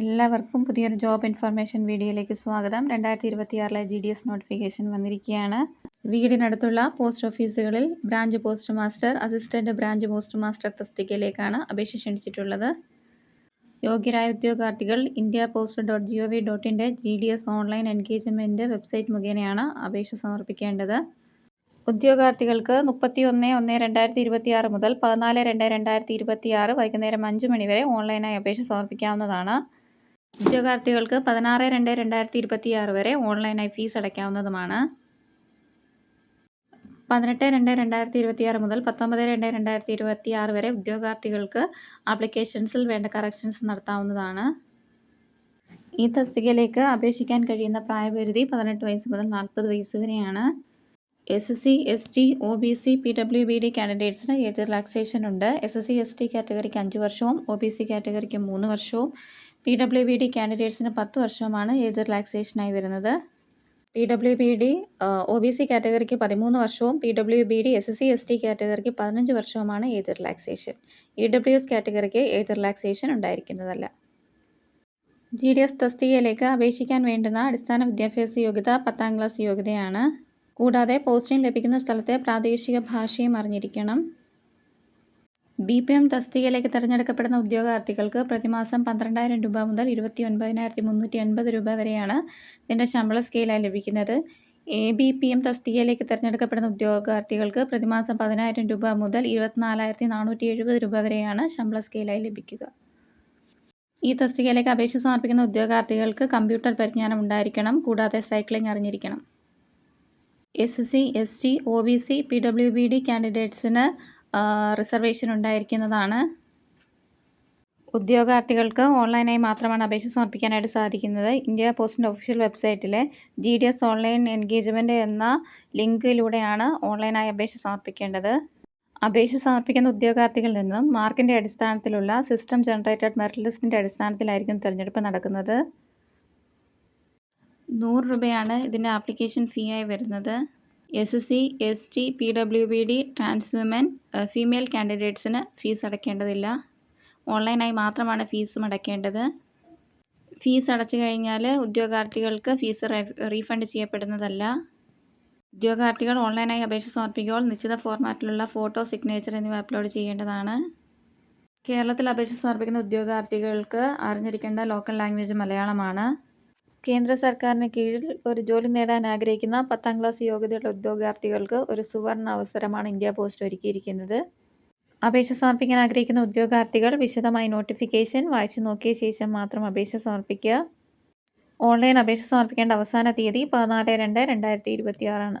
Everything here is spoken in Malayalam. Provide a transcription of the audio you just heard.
എല്ലാവർക്കും പുതിയൊരു ജോബ് ഇൻഫർമേഷൻ വീഡിയോയിലേക്ക് സ്വാഗതം. രണ്ടായിരത്തി ഇരുപത്തിയാറിലെ ജി ഡി എസ് നോട്ടിഫിക്കേഷൻ വന്നിരിക്കുകയാണ്. വീടിനടുത്തുള്ള പോസ്റ്റ് ഓഫീസുകളിൽ branch post master assistant branch post master തസ്തികയിലേക്കാണ് അപേക്ഷ ക്ഷണിച്ചിട്ടുള്ളത്. യോഗ്യരായ ഉദ്യോഗാർത്ഥികൾ India post dot G O V ഡോട്ടിന്റെ G D S online engagement website മുഖേനയാണ് അപേക്ഷ സമർപ്പിക്കേണ്ടത്. ഉദ്യോഗാർത്ഥികൾക്ക് മുപ്പത്തി ഒന്ന് ഒന്ന് രണ്ടായിരത്തി ഇരുപത്തി ആറ് മുതൽ പതിനാല് രണ്ട് രണ്ടായിരത്തി ഇരുപത്തി ആറ് വൈകുന്നേരം അഞ്ച് മണിവരെ ഓൺലൈനായി അപേക്ഷ സമർപ്പിക്കാവുന്നതാണ്. ഉദ്യോഗാർത്ഥികൾക്ക് പതിനാറ് രണ്ട് രണ്ടായിരത്തി ഇരുപത്തി ആറ് വരെ ഓൺലൈനായി ഫീസ് അടയ്ക്കാവുന്നതുമാണ്. പതിനെട്ട് രണ്ട് രണ്ടായിരത്തി ഇരുപത്തി ആറ് മുതൽ പത്തൊമ്പത് രണ്ട് രണ്ടായിരത്തി ഇരുപത്തി ആറ് വരെ ഉദ്യോഗാർത്ഥികൾക്ക് ആപ്ലിക്കേഷൻസിൽ വേണ്ട കറക്ഷൻസ് നടത്താവുന്നതാണ്. ഈ തസ്തികയിലേക്ക് അപേക്ഷിക്കാൻ കഴിയുന്ന പ്രായപരിധി പതിനെട്ട് വയസ്സ് മുതൽ നാൽപ്പത് വയസ്സ് വരെയാണ്. S S C S T O B C P W B D കാൻഡിഡേറ്റ്സിന് age relaxation ഉണ്ട്. S S C S T കാറ്റഗറിക്ക് അഞ്ച് വർഷവും ഒ ബി സി കാറ്റഗറിക്ക് മൂന്ന് വർഷവും പി ഡബ്ല്യു ബി ഡി കാൻഡിഡേറ്റ്സിന് പത്ത് വർഷമാണ് ഏജ് റിലാക്സേഷനായി വരുന്നത്? P W B D O B C കാറ്റഗറിക്ക് പതിമൂന്ന് വർഷവും P W B D S S C S T കാറ്റഗറിക്ക് പതിനഞ്ച് വർഷവുമാണ് age relaxation E W S കാറ്റഗറിക്ക് age relaxation ഉണ്ടായിരിക്കുന്നതല്ല? ജി ഡി എസ് തസ്തികയിലേക്ക് അപേക്ഷിക്കാൻ വേണ്ടുന്ന അടിസ്ഥാന വിദ്യാഭ്യാസ യോഗ്യത പത്താം ക്ലാസ് യോഗ്യതയാണ്. കൂടാതെ പോസ്റ്റിംഗ് ലഭിക്കുന്ന സ്ഥലത്തെ പ്രാദേശിക ഭാഷയും അറിഞ്ഞിരിക്കണം. ബി പി എം തസ്തികയിലേക്ക് തിരഞ്ഞെടുക്കപ്പെടുന്ന ഉദ്യോഗാർത്ഥികൾക്ക് പ്രതിമാസം പന്ത്രണ്ടായിരം രൂപ മുതൽ ഇരുപത്തി ഒൻപതിനായിരത്തി മുന്നൂറ്റി എൺപത് രൂപ വരെയാണ് ഇതിന്റെ ശമ്പള സ്കെയിലായി ലഭിക്കുന്നത്. എ ബി പി എം തസ്തികയിലേക്ക് തിരഞ്ഞെടുക്കപ്പെടുന്ന ഉദ്യോഗാർത്ഥികൾക്ക് പ്രതിമാസം പതിനായിരം രൂപ മുതൽ ഇരുപത്തിനാലായിരത്തി നാനൂറ്റി എഴുപത് രൂപ വരെയാണ് ശമ്പള സ്കെയിലായി ലഭിക്കുക. ഈ തസ്തികയിലേക്ക് അപേക്ഷ സമർപ്പിക്കുന്ന ഉദ്യോഗാർത്ഥികൾക്ക് കമ്പ്യൂട്ടർ പരിജ്ഞാനം ഉണ്ടായിരിക്കണം കൂടാതെ സൈക്ലിംഗ് അറിഞ്ഞിരിക്കണം. S C S T O B C P W B D കാൻഡിഡേറ്റ്സിന് reservation ഉണ്ടായിരിക്കുന്നതാണ്. ഉദ്യോഗാർത്ഥികൾക്ക് ഓൺലൈനായി മാത്രമാണ് അപേക്ഷ സമർപ്പിക്കാനായിട്ട് സാധിക്കുന്നത്. ഇന്ത്യ പോസ്റ്റിന്റെ official വെബ്സൈറ്റിലെ G D S online engagement എന്ന ലിങ്കിലൂടെയാണ് ഓൺലൈനായി അപേക്ഷ സമർപ്പിക്കേണ്ടത്. അപേക്ഷ സമർപ്പിക്കുന്ന ഉദ്യോഗാർത്ഥികളിൽ നിന്നും മാർക്കിന്റെ അടിസ്ഥാനത്തിലുള്ള സിസ്റ്റം ജനറേറ്റഡ് മെറിറ്റ് ലിസ്റ്റിന്റെ അടിസ്ഥാനത്തിലായിരിക്കും തിരഞ്ഞെടുപ്പ് നടക്കുന്നത്. നൂറ് രൂപയാണ് ഇതിന്റെ ആപ്ലിക്കേഷൻ ഫീ ആയി വരുന്നത്. S C S T P W B D trans women female കാൻഡിഡേറ്റ്സിന് fees അടയ്ക്കേണ്ടതില്ല ഓൺലൈനായി മാത്രമാണ് ഫീസ് അടയ്ക്കേണ്ടത് ഫീസ് അടച്ചു കഴിഞ്ഞാൽ ഉദ്യോഗാർത്ഥികൾക്ക് ഫീസ് റീഫണ്ട് ചെയ്യപ്പെടുന്നതല്ല. ഉദ്യോഗാർത്ഥികൾ ഓൺലൈനായി അപേക്ഷ സമർപ്പിക്കുമ്പോൾ നിശ്ചിത ഫോർമാറ്റിലുള്ള ഫോട്ടോ സിഗ്നേച്ചർ എന്നിവ അപ്ലോഡ് ചെയ്യേണ്ടതാണ്. കേരളത്തിൽ അപേക്ഷ സമർപ്പിക്കുന്ന ഉദ്യോഗാർത്ഥികൾക്ക് അറിഞ്ഞിരിക്കേണ്ട ലോക്കൽ ലാംഗ്വേജ് മലയാളമാണ്. കേന്ദ്ര സർക്കാരിന് കീഴിൽ ഒരു ജോലി നേടാൻ ആഗ്രഹിക്കുന്ന പത്താം ക്ലാസ് യോഗ്യതയുള്ള ഉദ്യോഗാർത്ഥികൾക്ക് ഒരു സുവർണ അവസരമാണ് ഇന്ത്യ പോസ്റ്റ് ഒരുക്കിയിരിക്കുന്നത്. അപേക്ഷ സമർപ്പിക്കാൻ ആഗ്രഹിക്കുന്ന ഉദ്യോഗാർത്ഥികൾ വിശദമായി നോട്ടിഫിക്കേഷൻ വായിച്ചു നോക്കിയ ശേഷം മാത്രം അപേക്ഷ സമർപ്പിക്കുക. ഓൺലൈൻ അപേക്ഷ സമർപ്പിക്കേണ്ട അവസാന തീയതി പതിനാല് രണ്ട് രണ്ടായിരത്തി ഇരുപത്തിയാറാണ്.